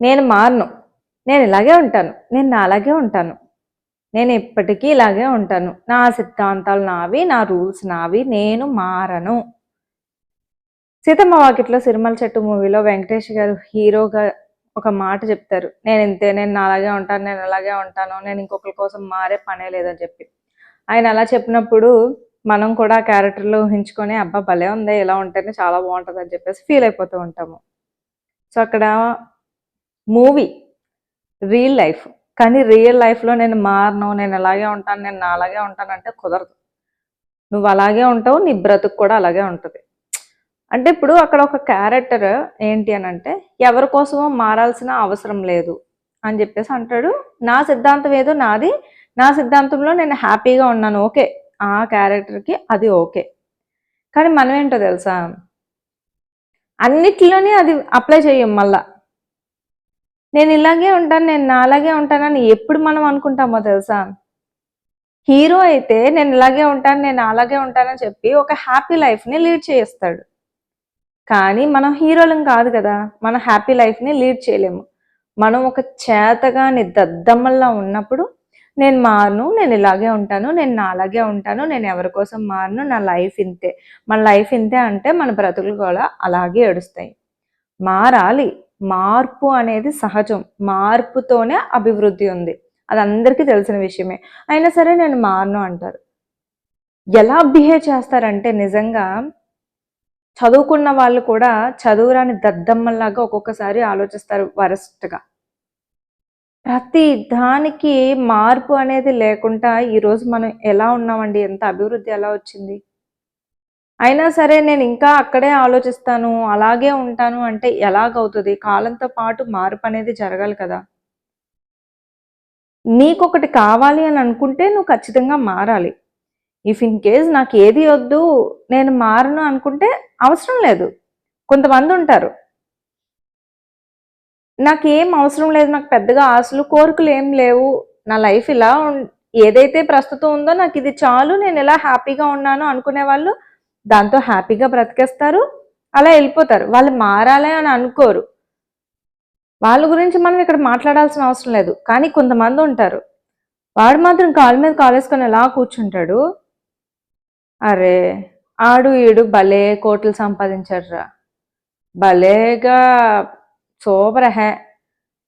నేను మారను. నేను ఇలాగే ఉంటాను. నేను నా అలాగే ఉంటాను. నేను ఎప్పటికీ ఇలాగే ఉంటాను. నా సిద్ధాంతాలు నావి నా రూల్స్ నావి. నేను మారను. సీతమ్మ వాకిట్లో సిరిమల చెట్టు మూవీలో వెంకటేష్ గారు హీరోగా ఒక మాట చెప్తారు. నేను ఇంతే నేను నా అలాగే ఉంటాను నేను అలాగే ఉంటాను. నేను ఇంకొకరి కోసం మారే పనే లేదని చెప్పి. ఆయన అలా చెప్పినప్పుడు మనం కూడా క్యారెక్టర్లు ఊహించుకొని అబ్బా భలే ఉంది ఇలా ఉంటేనే చాలా బాగుంటుంది అని చెప్పేసి ఫీల్ అయిపోతూ ఉంటాము. సో అక్కడ మూవీ రియల్ లైఫ్ కానీ రియల్ లైఫ్లో నేను మారను నేను అలాగే ఉంటాను నేను నా అలాగే ఉంటాను అంటే కుదరదు. నువ్వు అలాగే ఉంటావు నీ బ్రతుకు కూడా అలాగే ఉంటుంది. అంటే ఇప్పుడు అక్కడ ఒక క్యారెక్టర్ ఏంటి అని అంటే ఎవరి కోసమో మారాల్సిన అవసరం లేదు అని చెప్పేసి అంటాడు. నా సిద్ధాంతం ఏదో నాది నా సిద్ధాంతంలో నేను హ్యాపీగా ఉన్నాను ఓకే. ఆ క్యారెక్టర్కి అది ఓకే. కానీ మనం ఏంటో తెలుసా? అన్నిట్లోనే అది అప్లై చేయం మళ్ళా. నేను ఇలాగే ఉంటాను నేను నాలాగే ఉంటానని ఎప్పుడు మనం అనుకుంటామో తెలుసా? హీరో అయితే నేను ఇలాగే ఉంటాను నేను అలాగే ఉంటానని చెప్పి ఒక హ్యాపీ లైఫ్ని లీడ్ చేస్తాడు. కానీ మనం హీరోలం కాదు కదా మన హ్యాపీ లైఫ్ని లీడ్ చేయలేము. మనం ఒక చేతగాని దద్దమ్మల్లా ఉన్నప్పుడు నేను మారను నేను ఇలాగే ఉంటాను నేను నాలాగే ఉంటాను నేను ఎవరి కోసం మారను నా లైఫ్ ఇంతే. మన లైఫ్ ఇంతే అంటే మన బ్రతుకులు కూడా అలాగే ఏడుస్తాయి. మారాలి. మార్పు అనేది సహజం. మార్పుతోనే అభివృద్ధి ఉంది. అది అందరికీ తెలిసిన విషయమే. అయినా సరే నేను మారను అంటారు. ఎలా బిహేవ్ చేస్తారంటే నిజంగా చదువుకున్న వాళ్ళు కూడా చదువురాని దద్దమ్మల్లాగా ఒక్కొక్కసారి ఆలోచిస్తారు వరస్ట్గా. ప్రతి దానికి మార్పు అనేది లేకుండా ఈరోజు మనం ఎలా ఉన్నామండి? ఎంత అభివృద్ధి ఎలా వచ్చింది? అయినా సరే నేను ఇంకా అక్కడే ఆలోచిస్తాను అలాగే ఉంటాను అంటే ఎలాగవుతుంది? కాలంతో పాటు మార్పు అనేది జరగాలి కదా. నీకొకటి కావాలి అని అనుకుంటే నువ్వు ఖచ్చితంగా మారాలి. ఇఫ్ ఇన్ కేస్ నాకు ఏది వద్దు నేను మారను అనుకుంటే అవసరం లేదు. కొంతమంది ఉంటారు. నాకు ఏం అవసరం లేదు నాకు పెద్దగా ఆశలు కోరికలు ఏం లేవు. నా లైఫ్ ఇలా ఏదైతే ప్రస్తుతం ఉందో నాకు ఇది చాలు నేను ఇలా హ్యాపీగా ఉన్నాను అనుకునే వాళ్ళు దాంతో హ్యాపీగా బ్రతికేస్తారు. అలా వెళ్ళిపోతారు. వాళ్ళు మారాలి అని అనుకోరు. వాళ్ళ గురించి మనం ఇక్కడ మాట్లాడాల్సిన అవసరం లేదు. కానీ కొంతమంది ఉంటారు. వాడు మాత్రం కాలు మీద కాలేసుకొని ఎలా కూర్చుంటాడు? అరే ఆడు ఈడు భలే కోట్లు సంపాదించాడురా. భలేగా సూపర్ హే.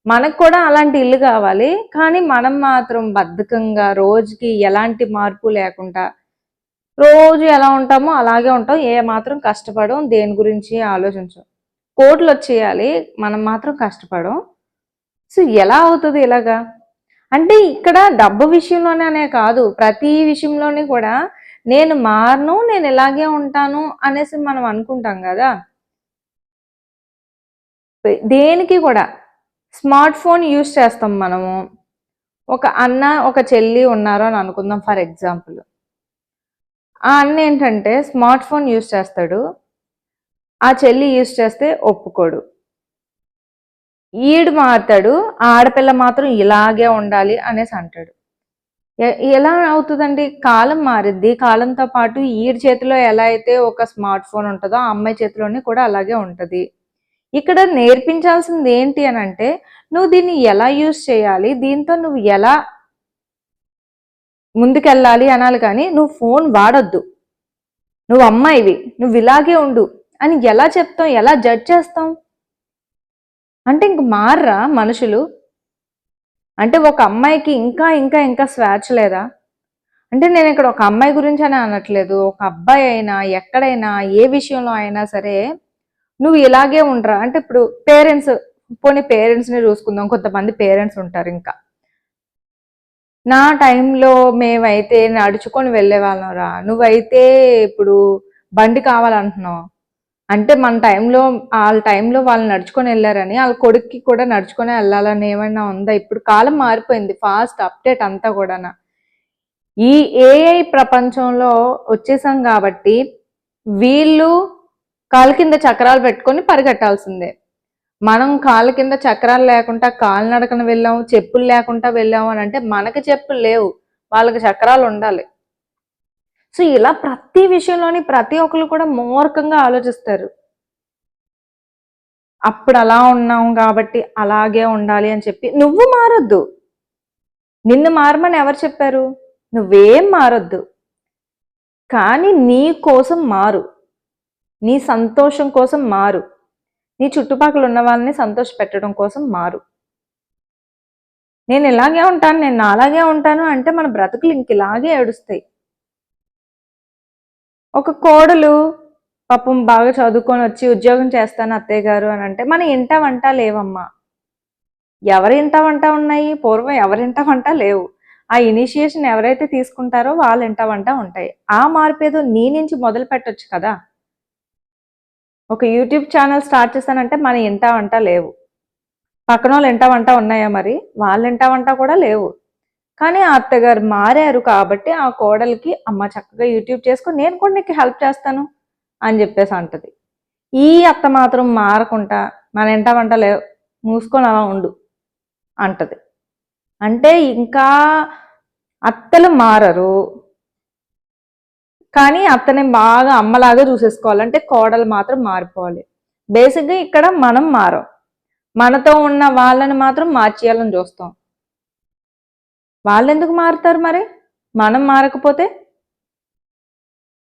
మనకు కూడా అలాంటి ఇల్లు కావాలి. కానీ మనం మాత్రం బద్ధకంగా రోజుకి ఎలాంటి మార్పు లేకుండా రోజు ఎలా ఉంటామో అలాగే ఉంటాం. ఏ మాత్రం కష్టపడం దేని గురించి ఆలోచించం. కోట్లు వచ్చేయాలి మనం మాత్రం కష్టపడం సో ఎలా అవుతుంది ఇలాగా? అంటే ఇక్కడ డబ్బు విషయంలోనే కాదు ప్రతి విషయంలోని కూడా నేను మారను నేను ఇలాగే ఉంటాను అనేసి మనం అనుకుంటాం కదా? దేనికి కూడా. స్మార్ట్ ఫోన్ యూస్ చేస్తాం మనము. ఒక అన్న ఒక చెల్లి ఉన్నారు అని అనుకుందాం ఫర్ ఎగ్జాంపుల్. ఆ అన్న ఏంటంటే స్మార్ట్ ఫోన్ యూజ్ చేస్తాడు. ఆ చెల్లి యూస్ చేస్తే ఒప్పుకోడు. ఈడు మారుతాడు ఆ ఆడపిల్ల మాత్రం ఇలాగే ఉండాలి అనేసి అంటాడు. ఎలా అవుతుందండి? కాలం మారిద్ది. కాలంతో పాటు ఈడి చేతిలో ఎలా అయితే ఒక స్మార్ట్ ఫోన్ ఉంటుందో ఆ అమ్మాయి చేతిలోనే కూడా అలాగే ఉంటుంది. ఇక్కడ నేర్పించాల్సింది ఏంటి అని అంటే నువ్వు దీన్ని ఎలా యూజ్ చేయాలి? దీంతో నువ్వు ఎలా ముందుకెళ్ళాలి అనాలి కానీ నువ్వు ఫోన్ వాడొద్దు. నువ్వు అమ్మాయివి నువ్వు ఇలాగే ఉండు. అని ఎలా చెప్తాం ఎలా జడ్జ్ చేస్తాం? అంటే ఇంక మార్రా మనుషులు? అంటే ఒక అమ్మాయికి ఇంకా ఇంకా ఇంకా స్వేచ్ఛ లేదా? అంటే నేను ఇక్కడ ఒక అమ్మాయి గురించి అని అనట్లేదు. ఒక అబ్బాయి అయినా ఎక్కడైనా ఏ విషయంలో అయినా సరే నువ్వు ఇలాగే ఉండరా? అంటే ఇప్పుడు పేరెంట్స్ పోనీ పేరెంట్స్ని చూసుకుందాం. కొంతమంది పేరెంట్స్ ఉంటారు ఇంకా. నా టైంలో మేమైతే నడుచుకొని వెళ్ళే వాళ్ళం రా. నువ్వైతే ఇప్పుడు బండి కావాలంటున్నావు. అంటే మన టైంలో వాళ్ళ టైంలో వాళ్ళు నడుచుకొని వెళ్ళారని వాళ్ళ కొడుక్కి కూడా నడుచుకొని వెళ్ళాలని ఏమైనా ఉందా? ఇప్పుడు కాలం మారిపోయింది ఫాస్ట్ అప్డేట్ అంతా కూడా ఈ ఏఐ ప్రపంచంలో వచ్చేసాం కాబట్టి వీళ్ళు కాలు కింద చక్రాలు పెట్టుకొని పరిగెట్టాల్సిందే. మనం కాళ్ళ కింద చక్రాలు లేకుండా కాలు నడకన వెళ్ళాము చెప్పులు లేకుండా వెళ్ళాము అని అంటే మనకి చెప్పులు లేవు. వాళ్ళకి చక్రాలు ఉండాలి. సో ఇలా ప్రతి విషయంలోని ప్రతి ఒక్కరు కూడా మూర్ఖంగా ఆలోచిస్తారు. అప్పుడు అలా ఉన్నాం కాబట్టి అలాగే ఉండాలి అని చెప్పి నువ్వు మారొద్దు. నిన్ను మారమని ఎవరు చెప్పారు? నువ్వేం మారొద్దు. కానీ నీ కోసం మారు. నీ సంతోషం కోసం మారు. నీ చుట్టుపక్కల ఉన్న వాళ్ళని సంతోష పెట్టడం కోసం మారు. నేను ఇలాగే ఉంటాను నేను అలాగే ఉంటాను అంటే మన బ్రతుకులు ఇంక ఇలాగే ఏడుస్తాయి. ఒక కోడలు పాపం బాగా చదువుకొని వచ్చి ఉద్యోగం చేస్తాను అత్తయ్య గారు అని అంటే మన ఇంట వంట లేవమ్మా. ఎవరి ఇంట వంట ఉన్నాయి? పూర్వం ఎవరింట వంట లేవు. ఆ ఇనిషియేషన్ ఎవరైతే తీసుకుంటారో వాళ్ళ ఇంట వంట ఉంటాయి. ఆ మార్పేదో నీ నుంచి మొదలు పెట్టొచ్చు కదా. ఒక యూట్యూబ్ ఛానల్ స్టార్ట్ చేశానంటే మన ఇంట వంట లేవు. పక్కన వాళ్ళు ఇంట వంట ఉన్నాయా మరి? వాళ్ళ ఇంట వంట కూడా లేవు. కానీ ఆ అత్తగారు మారారు కాబట్టి ఆ కోడలికి అమ్మ చక్కగా యూట్యూబ్ చేసుకో నేను కూడా నీకు హెల్ప్ చేస్తాను అని చెప్పేసి అంటది. ఈ అత్త మాత్రం మారకుండా మన ఇంట వంట లేవు మూసుకొని అలా ఉండు అంటది. అంటే ఇంకా అత్తలు మారరు. కానీ అత్తని బాగా అమ్మలాగా చూసేసుకోవాలంటే కోడలు మాత్రం మారిపోవాలి. బేసిక్గా ఇక్కడ మనం మారం. మనతో ఉన్న వాళ్ళని మాత్రం మార్చేయాలని చూస్తాం. వాళ్ళు ఎందుకు మారుతారు మరి? మనం మారకపోతే?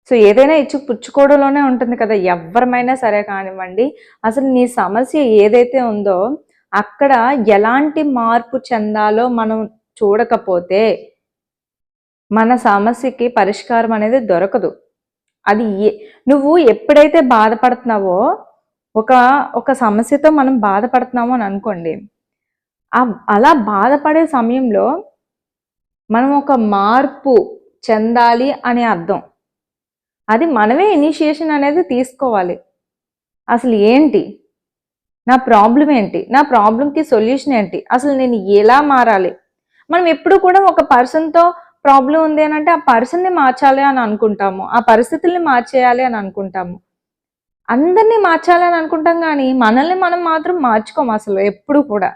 సో ఏదైనా ఇచ్చి పుచ్చుకోవడంలోనే ఉంటుంది కదా. ఎవరమైనా సరే కానివ్వండి. అసలు నీ సమస్య ఏదైతే ఉందో అక్కడ ఎలాంటి మార్పు చెందాలో మనం చూడకపోతే మన సమస్యకి పరిష్కారం అనేది దొరకదు. అది నువ్వు ఎప్పుడైతే బాధపడుతున్నావో ఒక ఒక సమస్యతో మనం బాధపడుతున్నాము అని అనుకోండి అలా బాధపడే సమయంలో మనం ఒక మార్పు చెందాలి అనే అర్థం. అది మనమే ఇనిషియేషన్ అనేది తీసుకోవాలి. అసలు ఏంటి? నా ప్రాబ్లం ఏంటి? నా ప్రాబ్లంకి సొల్యూషన్ ఏంటి? అసలు నేను ఎలా మారాలి? మనం ఎప్పుడు కూడా ఒక పర్సన్తో ప్రాబ్లం ఉంది అని అంటే ఆ పర్సన్ని మార్చాలి అని అనుకుంటాము ఆ పరిస్థితుల్ని మార్చేయాలి అని అనుకుంటాము. అందరినీ మార్చాలి అని అనుకుంటాం కానీ మనల్ని మనం మాత్రం మార్చుకోము అసలు ఎప్పుడు కూడా.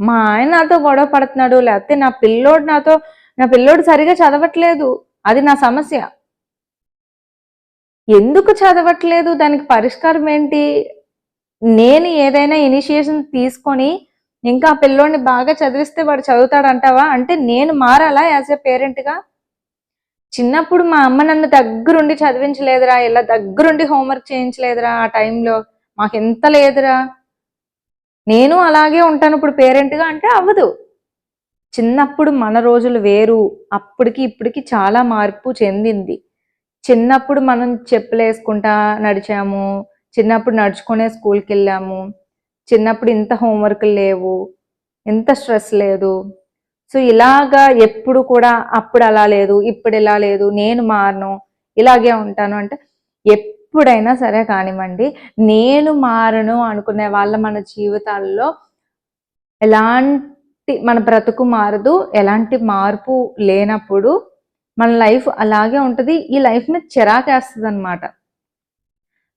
మా ఆయన నాతో గొడవ పడుతున్నాడు లేకపోతే నా పిల్లోడు నాతో నా పిల్లోడు సరిగా చదవట్లేదు అది నా సమస్య. ఎందుకు చదవట్లేదు? దానికి పరిష్కారం ఏంటి? నేను ఏదైనా ఇనిషియేషన్ తీసుకొని ఇంకా ఆ పిల్లోడిని బాగా చదివిస్తే వాడు చదువుతాడంటావా? అంటే నేను మారాలా యాజ్ ఎ పేరెంట్గా చిన్నప్పుడు మా అమ్మ నన్ను దగ్గరుండి చదివించలేదురా ఇలా దగ్గరుండి హోంవర్క్ చేయించలేదురా ఆ టైంలో. మాకు ఎంత లేదురా. నేను అలాగే ఉంటాను ఇప్పుడు పేరెంట్గా అంటే అవ్వదు. చిన్నప్పుడు మన రోజులు వేరు అప్పటికి ఇప్పటికి చాలా మార్పు చెందింది. చిన్నప్పుడు మనం చెప్పులు వేసుకుంటా నడిచాము చిన్నప్పుడు నడుచుకునే స్కూల్కి వెళ్ళాము. చిన్నప్పుడు ఇంత హోంవర్క్ లేవు ఇంత స్ట్రెస్ లేదు. సో ఇలాగా ఎప్పుడు కూడా అప్పుడు అలా లేదు ఇప్పుడు ఇలా లేదు నేను మారను ఇలాగే ఉంటాను అంటే ఎప్పుడైనా సరే కానివ్వండి నేను మారను అనుకునే వాళ్ళ మన జీవితాల్లో ఎలాంటి మన బ్రతుకు మారదు ఎలాంటి మార్పు లేనప్పుడు మన లైఫ్ అలాగే ఉంటుంది ఈ లైఫ్ మీద చిరాకేస్తుంది అనమాట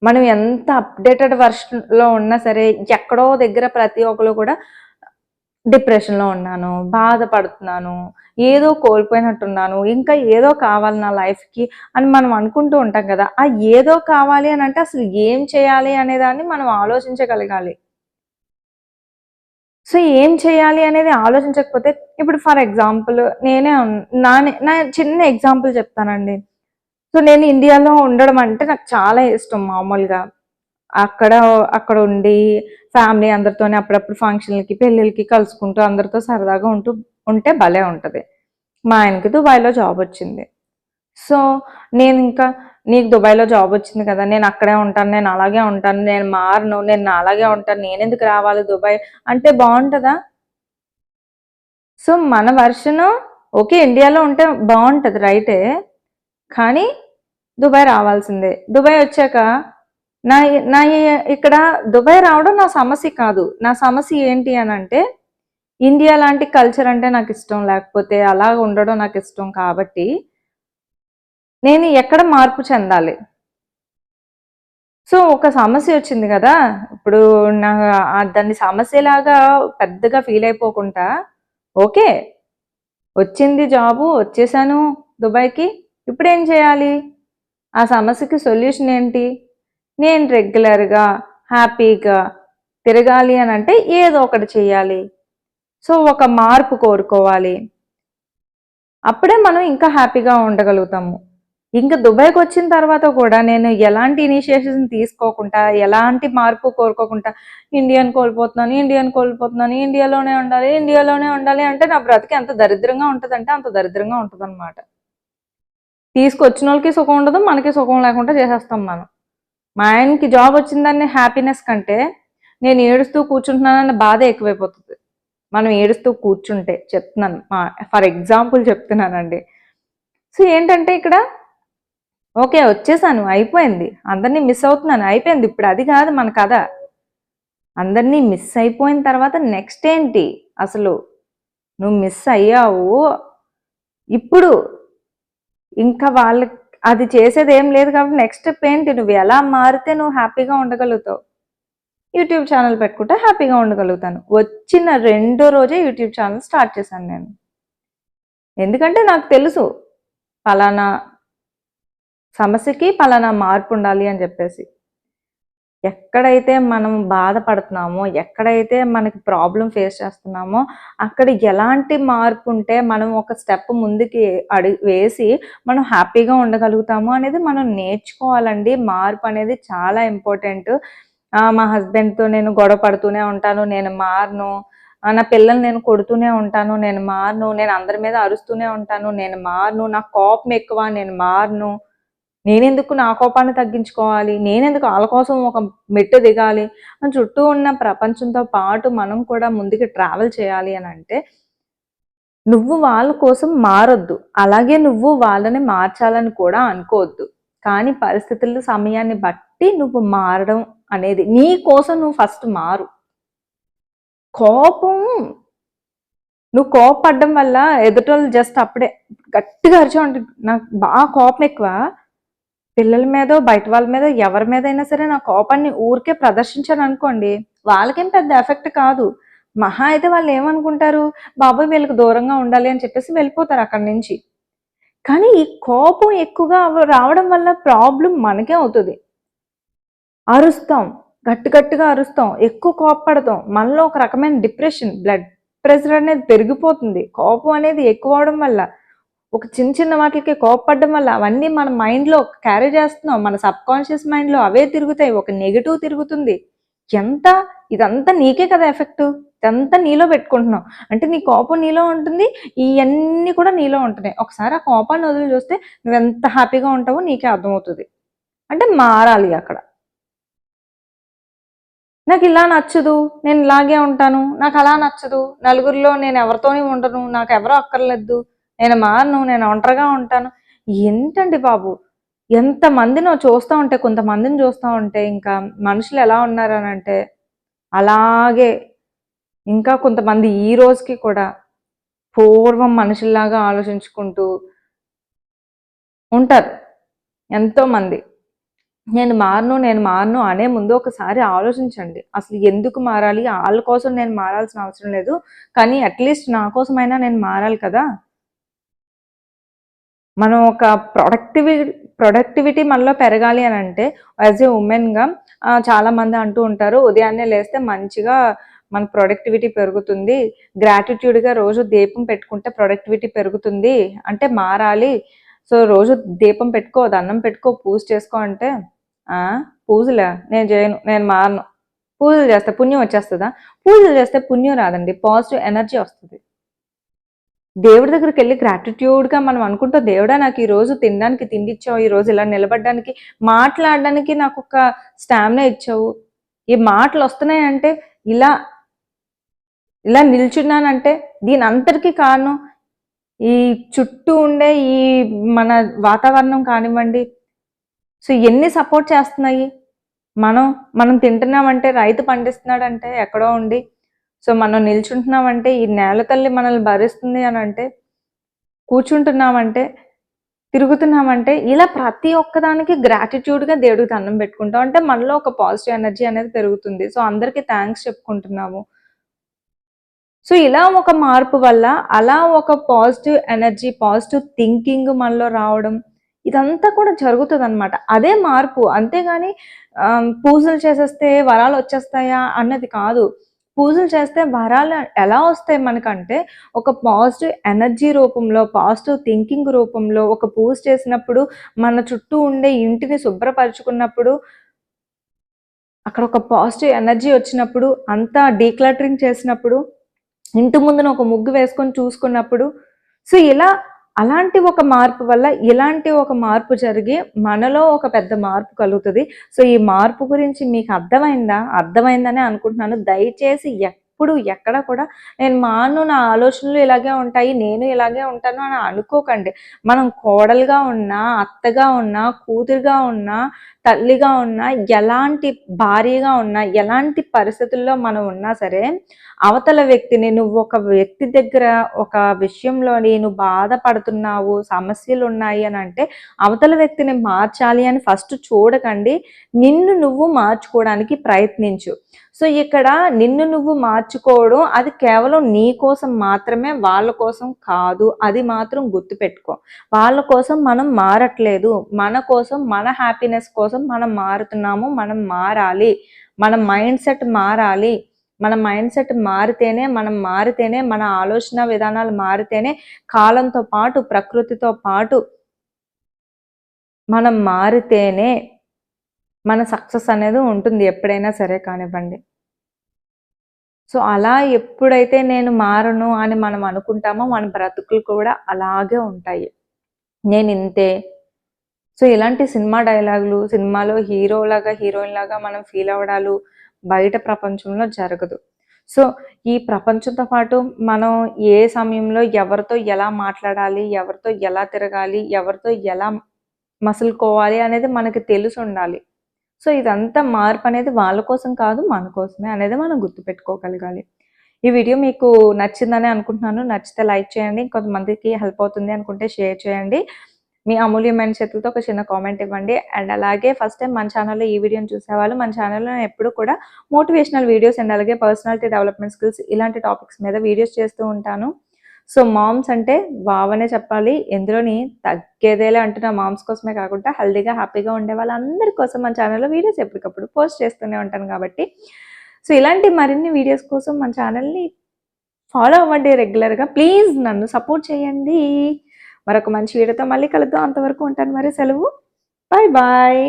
మనం ఎంత అప్డేటెడ్ వర్షన్లో ఉన్నా సరే ఎక్కడో దగ్గర ప్రతి ఒక్కరు కూడా డిప్రెషన్లో ఉన్నాను బాధపడుతున్నాను ఏదో కోల్పోయినట్టున్నాను ఇంకా ఏదో కావాలి నా లైఫ్కి అని మనం అనుకుంటూ ఉంటాం కదా ఆ ఏదో కావాలి అని అంటే అసలు ఏం చేయాలి అనేదాన్ని మనం ఆలోచించగలగాలి. సో ఏం చేయాలి అనేది ఆలోచించకపోతే ఇప్పుడు ఫర్ ఎగ్జాంపుల్ నేనే నా నా చిన్న ఎగ్జాంపుల్ చెప్తానండి. సో నేను ఇండియాలో ఉండడం అంటే నాకు చాలా ఇష్టం మామూలుగా. అక్కడ అక్కడ ఉండి ఫ్యామిలీ అందరితోనే అప్పుడప్పుడు ఫంక్షన్లకి పెళ్ళిళ్ళకి కలుసుకుంటూ అందరితో సరదాగా ఉంటూ ఉంటే భలే ఉంటుంది. మా ఆయనకి దుబాయ్లో జాబ్ వచ్చింది. సో నేను ఇంకా నీకు దుబాయ్లో జాబ్ వచ్చింది కదా నేను అక్కడే ఉంటాను నేను అలాగే ఉంటాను నేను మారను నేను అలాగే ఉంటాను నేను ఎందుకు రావాలి దుబాయ్ అంటే బాగుంటుందా? సో మన వర్షను ఓకే ఇండియాలో ఉంటే బాగుంటుంది రైటే కానీ దుబాయ్ రావాల్సిందే. దుబాయ్ వచ్చాక నా నా ఇక్కడ దుబాయ్ రావడం నా సమస్య కాదు. నా సమస్య ఏంటి అని అంటే ఇండియా లాంటి కల్చర్ అంటే నాకు ఇష్టం. లేకపోతే అలా ఉండడం నాకు ఇష్టం కాబట్టి నేను ఎక్కడ మార్పు చెందాలి? సో ఒక సమస్య వచ్చింది కదా. ఇప్పుడు నా దాన్ని సమస్యలాగా పెద్దగా ఫీల్ అయిపోకుండా ఓకే వచ్చింది జాబు వచ్చేసాను దుబాయ్కి. ఇప్పుడు ఏం చేయాలి? ఆ సమస్యకి సొల్యూషన్ ఏంటి? నేను రెగ్యులర్గా హ్యాపీగా తిరగాలి అని అంటే ఏదో ఒకటి చేయాలి. సో ఒక మార్పు కోరుకోవాలి. అప్పుడే మనం ఇంకా హ్యాపీగా ఉండగలుగుతాము. ఇంకా దుబాయ్కి వచ్చిన తర్వాత కూడా నేను ఎలాంటి ఇనిషియేషన్ తీసుకోకుండా ఎలాంటి మార్పు కోరుకోకుండా ఇండియన్ కోల్పోతున్నాను ఇండియన్ కోల్పోతున్నాను ఇండియాలోనే ఉండాలి ఇండియాలోనే ఉండాలి అంటే నా బ్రతికి ఎంత దరిద్రంగా ఉంటుందంటే అంత దరిద్రంగా ఉంటుందన్నమాట. తీసుకొచ్చిన వాళ్ళకి సుఖం ఉండదు మనకి సుఖం లేకుండా చేసేస్తాం మనం. మా ఆయనకి జాబ్ వచ్చిందని హ్యాపీనెస్ కంటే నేను ఏడుస్తూ కూర్చుంటున్నానన్న బాధ ఎక్కువైపోతుంది. మనం ఏడుస్తూ కూర్చుంటే చెప్తున్నాను ఫర్ ఎగ్జాంపుల్ చెప్తున్నానండి. సో ఏంటంటే ఇక్కడ ఓకే వచ్చేసాను అయిపోయింది. అందరినీ మిస్ అవుతున్నాను అయిపోయింది. ఇప్పుడు అది కాదు మన కథ. అందరినీ మిస్ అయిపోయిన తర్వాత నెక్స్ట్ ఏంటి? అసలు నువ్వు మిస్ అయ్యావు. ఇప్పుడు ఇంకా వాళ్ళకి అది చేసేది ఏం లేదు కాబట్టి నెక్స్ట్ స్టెప్ ఏంటి నువ్వు ఎలా మారితే నువ్వు హ్యాపీగా ఉండగలుగుతావు. యూట్యూబ్ ఛానల్ పెట్టుకుంటే హ్యాపీగా ఉండగలుగుతాను. వచ్చిన రెండో రోజే యూట్యూబ్ ఛానల్ స్టార్ట్ చేశాను నేను. ఎందుకంటే నాకు తెలుసు పలానా సమస్యకి పలానా మార్పు ఉండాలి అని చెప్పేసి. ఎక్కడైతే మనం బాధపడుతున్నామో ఎక్కడైతే మనకి ప్రాబ్లం ఫేస్ చేస్తున్నామో అక్కడ ఎలాంటి మార్పు ఉంటే మనం ఒక స్టెప్ ముందుకి అడి వేసి మనం హ్యాపీగా ఉండగలుగుతాము అనేది మనం నేర్చుకోవాలండి. మార్పు అనేది చాలా ఇంపార్టెంట్. మా హస్బెండ్తో నేను గొడవ పడుతూనే ఉంటాను నేను మారను. నా పిల్లల్ని నేను కొడుతూనే ఉంటాను నేను మారను. నేను అందరి మీద అరుస్తూనే ఉంటాను నేను మారను. నా కోపం ఎక్కువ నేను మారను. నేనెందుకు నా కోపాన్ని తగ్గించుకోవాలి? నేనెందుకు వాళ్ళ కోసం ఒక మెట్టు దిగాలి? మన చుట్టూ ఉన్న ప్రపంచంతో పాటు మనం కూడా ముందుకు ట్రావెల్ చేయాలి అని అంటే నువ్వు వాళ్ళ కోసం మారొద్దు. అలాగే నువ్వు వాళ్ళని మార్చాలని కూడా అనుకోవద్దు. కానీ పరిస్థితులు సమయాన్ని బట్టి నువ్వు మారడం అనేది నీ కోసం నువ్వు ఫస్ట్ మారు. కోపం నువ్వు కోపపడడం వల్ల ఎదుటోళ్ళు జస్ట్ అప్పుడే గట్టిగా అరిచా ఉంటుంది నాకు బాగా కోపం ఎక్కువ. పిల్లల మీద బయట వాళ్ళ మీద ఎవరి మీద అయినా సరే నా కోపాన్ని ఊరికే ప్రదర్శించాను అనుకోండి వాళ్ళకేం పెద్ద ఎఫెక్ట్ కాదు. మహా అయితే వాళ్ళు ఏమనుకుంటారు? బాబాయ్ వీళ్ళకి దూరంగా ఉండాలి అని చెప్పేసి వెళ్ళిపోతారు అక్కడి నుంచి. కానీ ఈ కోపం ఎక్కువగా రావడం వల్ల ప్రాబ్లం మనకే అవుతుంది. అరుస్తాం. గట్టి గట్టిగా అరుస్తాం. ఎక్కువ కోపపడతాం. మనలో ఒక రకమైన డిప్రెషన్ బ్లడ్ ప్రెషర్ అనేది పెరిగిపోతుంది. కోపం అనేది ఎక్కువ అవడం వల్ల ఒక చిన్న చిన్న వాటికి కోపపడడం వల్ల అవన్నీ మన మైండ్లో క్యారీ చేస్తున్నాం. మన సబ్ కాన్షియస్ మైండ్లో అవే తిరుగుతాయి. ఒక నెగిటివ్ తిరుగుతుంది. ఎంత? ఇదంతా నీకే కదా ఎఫెక్ట్ ఇదంతా నీలో పెట్టుకుంటున్నావు అంటే నీ కోపం నీలో ఉంటుంది. ఇవన్నీ కూడా నీలో ఉంటున్నాయి. ఒకసారి ఆ కోపాన్ని వదిలి చూస్తే నువ్వు ఎంత హ్యాపీగా ఉంటావో నీకే అర్థమవుతుంది. అంటే మారాలి అక్కడ. నాకు ఇలా నచ్చదు. నేను ఇలాగే ఉంటాను. నాకు అలా నచ్చదు. నలుగురిలో నేను ఎవరితోనే ఉండను. నాకు ఎవరో అక్కర్లేదు. నేను మారను నేను ఒంటరిగా ఉంటాను. ఏంటండి బాబు? ఎంతమంది చూస్తూ ఉంటే కొంతమందిని చూస్తూ ఉంటే ఇంకా మనుషులు ఎలా ఉన్నారని అంటే అలాగే ఇంకా కొంతమంది ఈ రోజుకి కూడా పూర్వం మనుషుల్లాగా ఆలోచించుకుంటూ ఉంటారు ఎంతోమంది. నేను మారను నేను మారను అనే ముందు ఒకసారి ఆలోచించండి. అసలు ఎందుకు మారాలి? వాళ్ళ కోసం నేను మారాల్సిన అవసరం లేదు. కానీ అట్లీస్ట్ నా కోసమైనా నేను మారాలి కదా? మనం ఒక ప్రొడక్టివి ప్రొడక్టివిటీ మనలో పెరగాలి అని అంటే యాజ్ ఏ ఉమెన్గా చాలామంది అంటూ ఉంటారు ఉదయాన్నే లేస్తే మంచిగా మన ప్రొడక్టివిటీ పెరుగుతుంది. గ్రాటిట్యూడ్గా రోజు దీపం పెట్టుకుంటే ప్రొడక్టివిటీ పెరుగుతుంది. అంటే మారాలి. సో రోజు దీపం పెట్టుకో దండం పెట్టుకో పూజ చేసుకో అంటే పూజలే. నేను చేయను నేను మారను. పూజలు చేస్తే పుణ్యం వచ్చేస్తుందా? పూజలు చేస్తే పుణ్యం రాదండి. పాజిటివ్ ఎనర్జీ వస్తుంది. దేవుడి దగ్గరికి వెళ్ళి గ్రాటిట్యూడ్గా మనం అనుకుంటాం దేవుడా నాకు ఈ రోజు తినడానికి తిండి ఇచ్చావు ఈ రోజు ఇలా నిలబడడానికి మాట్లాడడానికి నాకు ఒక స్టామినా ఇచ్చావు. ఈ మాటలు వస్తున్నాయంటే ఇలా ఇలా నిల్చున్నానంటే దీని అంతటికీ కారణం ఈ చుట్టూ ఉండే ఈ మన వాతావరణం కానివ్వండి. సో ఎన్ని సపోర్ట్ చేస్తున్నాయి. మనం మనం తింటున్నామంటే రైతు పండిస్తున్నాడంటే ఎక్కడో ఉండి సో మనం నిల్చుంటున్నామంటే ఈ నేల తల్లి మనల్ని భరిస్తుంది అని అంటే కూర్చుంటున్నామంటే తిరుగుతున్నామంటే ఇలా ప్రతి ఒక్కదానికి గ్రాటిట్యూడ్గా దేవుడికి దండం పెట్టుకుంటాం అంటే మనలో ఒక పాజిటివ్ ఎనర్జీ అనేది పెరుగుతుంది సో అందరికీ థ్యాంక్స్ చెప్పుకుంటున్నాము సో ఇలా ఒక మార్పు వల్ల అలా ఒక పాజిటివ్ ఎనర్జీ పాజిటివ్ థింకింగ్ మనలో రావడం ఇదంతా కూడా జరుగుతుందన్నమాట. అదే మార్పు. అంతేగాని పూజలు చేసేస్తే వరాలు వచ్చేస్తాయా అన్నది కాదు. పూజలు చేస్తే వరాలు ఎలా వస్తాయి మనకంటే, ఒక పాజిటివ్ ఎనర్జీ రూపంలో, పాజిటివ్ థింకింగ్ రూపంలో, ఒక పూజ చేసినప్పుడు మన చుట్టూ ఉండే ఇంటిని శుభ్రపరుచుకున్నప్పుడు అక్కడ ఒక పాజిటివ్ ఎనర్జీ వచ్చినప్పుడు, అంతా డీక్లటరింగ్ చేసినప్పుడు, ఇంటి ముందున ఒక ముగ్గు వేసుకొని చూసుకున్నప్పుడు, సో, ఇలా అలాంటి ఒక మార్పు వల్ల ఇలాంటి ఒక మార్పు జరిగి మనలో ఒక పెద్ద మార్పు కలుగుతుంది సో, ఈ మార్పు గురించి మీకు అర్థమైందా? అర్థమైందనే అనుకుంటున్నాను. దయచేసి ఎప్పుడు ఎక్కడ కూడా నేను మాను నా ఆలోచనలు ఇలాగే ఉంటాయి. నేను ఇలాగే ఉంటాను అని అనుకోకండి. మనం కోడలుగా ఉన్నా, అత్తగా ఉన్నా, కూతురుగా ఉన్నా, తల్లిగా ఉన్నా, ఎలాంటి భారీగా ఉన్నా, ఎలాంటి పరిస్థితుల్లో మనం ఉన్నా సరే, అవతల వ్యక్తిని నువ్వు ఒక వ్యక్తి దగ్గర ఒక విషయంలోని నువ్వు బాధపడుతున్నావు, సమస్యలు ఉన్నాయి అని అంటే అవతల వ్యక్తిని మార్చాలి అని ఫస్ట్ చూడకండి. నిన్ను నువ్వు మార్చుకోవడానికి ప్రయత్నించు. సో, ఇక్కడ నిన్ను నువ్వు మార్చుకోవడం అది కేవలం నీ కోసం మాత్రమే, వాళ్ళ కోసం కాదు. అది మాత్రం గుర్తుపెట్టుకో. వాళ్ళ కోసం మనం మారట్లేదు. మన కోసం, మన హ్యాపీనెస్ కోసం మనం మారుతున్నాము. మనం మారాలి. మన మైండ్ సెట్ మారాలి. మన మైండ్ సెట్ మారితేనే, మనం మారితేనే, మన ఆలోచన విధానాలు మారితేనే, కాలంతో పాటు, ప్రకృతితో పాటు మనం మారితేనే మన సక్సెస్ అనేది ఉంటుంది ఎప్పుడైనా సరే కానివ్వండి. సో, అలా ఎప్పుడైతే నేను మారను అని మనం అనుకుంటామో, మన బ్రతుకులు కూడా అలాగే ఉంటాయి. నేను ఇంతే సో, ఇలాంటి సినిమా డైలాగులు, సినిమాలో హీరోలాగా, హీరోయిన్‌లాగా మనం ఫీల్ అవ్వడాలు బయట ప్రపంచంలో జరగదు. సో, ఈ ప్రపంచంతో పాటు మనం ఏ సమయంలో ఎవరితో ఎలా మాట్లాడాలి, ఎవరితో ఎలా తిరగాలి, ఎవరితో ఎలా మసులుకోవాలి అనేది మనకి తెలిసుండాలి. సో, ఇదంతా మార్పనేది వాళ్ళ కోసం కాదు, మన కోసమే అనేది మనం గుర్తుపెట్టుకోగలగాలి. ఈ వీడియో మీకు నచ్చిందనే అనుకుంటున్నాను. నచ్చితే లైక్ చేయండి. కొంతమందికి హెల్ప్ అవుతుంది అనుకుంటే షేర్ చేయండి. మీ అమూల్యమైన చేతులతో ఒక చిన్న కామెంట్ ఇవ్వండి. అండ్ అలాగే ఫస్ట్ టైం మన ఛానల్‌లో ఈ వీడియోని చూసేవాళ్ళు మన ఛానల్‌లో ఎప్పుడు కూడా మోటివేషనల్ వీడియోస్ అండ్ అలాగే పర్సనాలిటీ డెవలప్‌మెంట్ స్కిల్స్ ఇలాంటి టాపిక్స్ మీద వీడియోస్ చేస్తూ ఉంటాను. సో, మామ్స్ అంటే వావనే చెప్పాలి. ఎందులోని తగ్గేదేలే అంటున్న మామ్స్ కోసమే కాకుండా హెల్దీగా హ్యాపీగా ఉండే వాళ్ళందరి కోసం మన ఛానల్‌లో వీడియోస్ ఎప్పటికప్పుడు పోస్ట్ చేస్తూనే ఉంటాను కాబట్టి, సో, ఇలాంటి మరిన్ని వీడియోస్ కోసం మన ఛానల్‌ని ఫాలో అవ్వండి రెగ్యులర్‌గా. ప్లీజ్ నన్ను సపోర్ట్ చేయండి. మరొక మంచి వీడియోతో మళ్ళీ కలుద్దాం. అంతవరకు ఉంటాను మరి సెలవు. Bye bye.